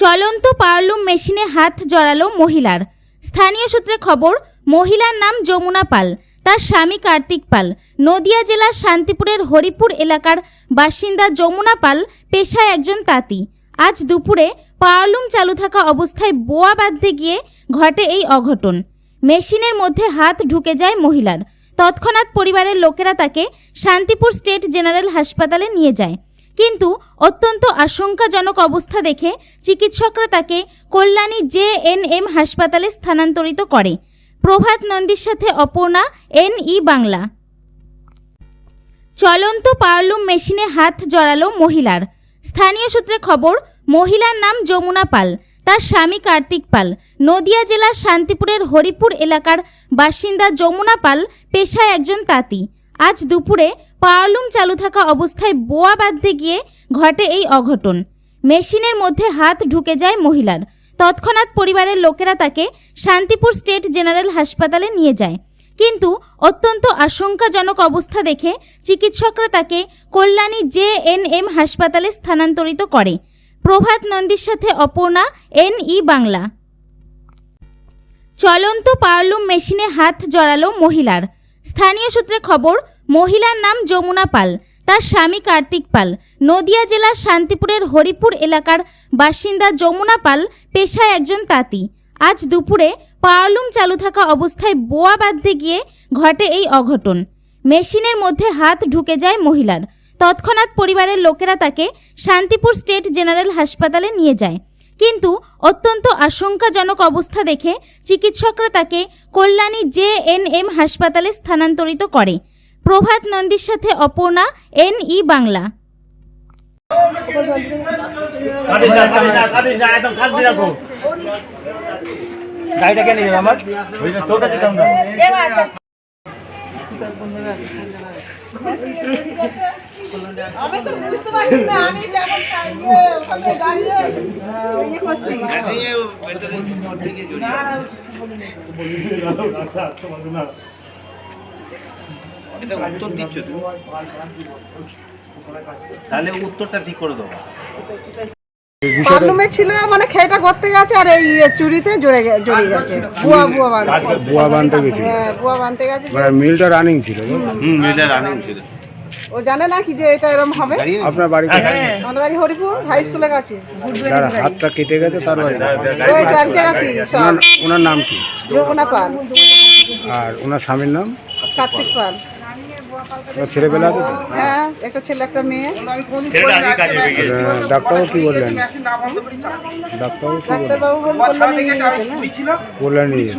চলন্ত পাওয়ারলুম মেশিনে হাত জড়ালো মহিলার। স্থানীয় সূত্রে খবর, মহিলার নাম যমুনা পাল, তার স্বামী কার্তিক পাল। নদিয়া জেলার শান্তিপুরের হরিপুর এলাকার বাসিন্দা যমুনা পাল পেশায় একজন তাঁতি। আজ দুপুরে পাওয়ারলুম চালু থাকা অবস্থায় বোয়া বাঁধতে গিয়ে ঘটে এই অঘটন। মেশিনের মধ্যে হাত ঢুকে যায় মহিলার। তৎক্ষণাৎ পরিবারের লোকেরা তাকে শান্তিপুর স্টেট জেনারেল হাসপাতালে নিয়ে যায়। কিন্তু অত্যন্ত আশঙ্কাজনক অবস্থা দেখে চিকিৎসকরা তাকে কল্যাণী জে এন এম হাসপাতালে স্থানান্তরিত করে। প্রভাত নন্দীর সাথে অপর্ণা, এন ই বাংলা। চলন্ত পাওয়ারলুম মেশিনে হাত জড়ালো মহিলার। স্থানীয় সূত্রে খবর, মহিলার নাম যমুনা পাল, তার স্বামী কার্তিক পাল। নদিয়া জেলার শান্তিপুরের হরিপুর এলাকার বাসিন্দা যমুনা পাল পেশায় একজন তাঁতি। আজ দুপুরে পাওয়ারলুম চালু থাকা অবস্থায় বোয়া বাঁধতে গিয়ে ঘটে এই অঘটন। মেশিনের মধ্যে হাত ঢুকে যায় মহিলার। তৎক্ষণাৎ পরিবারের লোকেরা তাকে শান্তিপুর স্টেট জেনারেল হাসপাতালে নিয়ে যায়। কিন্তু অত্যন্ত আশঙ্কাজনক অবস্থা দেখে চিকিৎসকরা তাকে কল্যাণী জে এন এম হাসপাতালে স্থানান্তরিত করে। প্রভাত নন্দীর সাথে অপর্ণা, এন ই বাংলা। চলন্ত পাওয়ারলুম মেশিনে হাত জড়ালো মহিলার। স্থানীয় সূত্রে খবর মহিলার নাম যমুনা পাল, তার স্বামী কার্তিক পাল। নদিয়া জেলার শান্তিপুরের হরিপুর এলাকার বাসিন্দা যমুনা পাল পেশায় একজন তাঁতি। আজ দুপুরে পাওয়ারলুম চালু থাকা অবস্থায় বোয়া বাঁধতে গিয়ে ঘটে এই অঘটন। মেশিনের মধ্যে হাত ঢুকে যায় মহিলার। তৎক্ষণাৎ পরিবারের লোকেরা তাকে শান্তিপুর স্টেট জেনারেল হাসপাতালে নিয়ে যায়। কিন্তু অত্যন্ত আশঙ্কাজনক অবস্থা দেখে চিকিৎসকরা তাকে কল্যাণী জে এন এম হাসপাতালে স্থানান্তরিত করে। প্রভাত নন্দীর সাথে অপর্ণা এন ই বাংলা না না না না আমি তো বুঝতে পারছি না আমি কেমন চাইলে ওখানে দাঁড়িয়ে ইয়ে করছি এটা উত্তর দিচ্ছ তো তাহলে উত্তরটা ঠিক করে দেবো। ছিল মানে খেটা করতে গেছে আর এই চুরিতে জড়ে গে- জড়িয়ে গেছে। বুয়া বুয়া বানতে বুয়া বানতে গেছিল। হ্যাঁ বুয়া বানতে গেছে মানে মিলটা রানিং ছিল হুম এটা রানিং ছিল। ও জানে না কি যে এটা এরকম হবে? আপনার বাড়ি কোথায়? আমাদের বাড়ি হরিপুর হাই স্কুলের কাছে। হাতটা কেটে গেছে তার বাড়ি। ওই এক জায়গাতেই ওনার নাম কি? যমুনা পাল। আর ওনার স্বামীর নাম? কার্তিক পাল। ছেলেবেলা আছে তো? হ্যাঁ একটা ছেলে একটা মেয়ে। আর ডাক্তারবাবু কি বললেন? ডাক্তারবাবু কি ডাক্তারবাবু বললেন বললেন নিয়ে গেছে।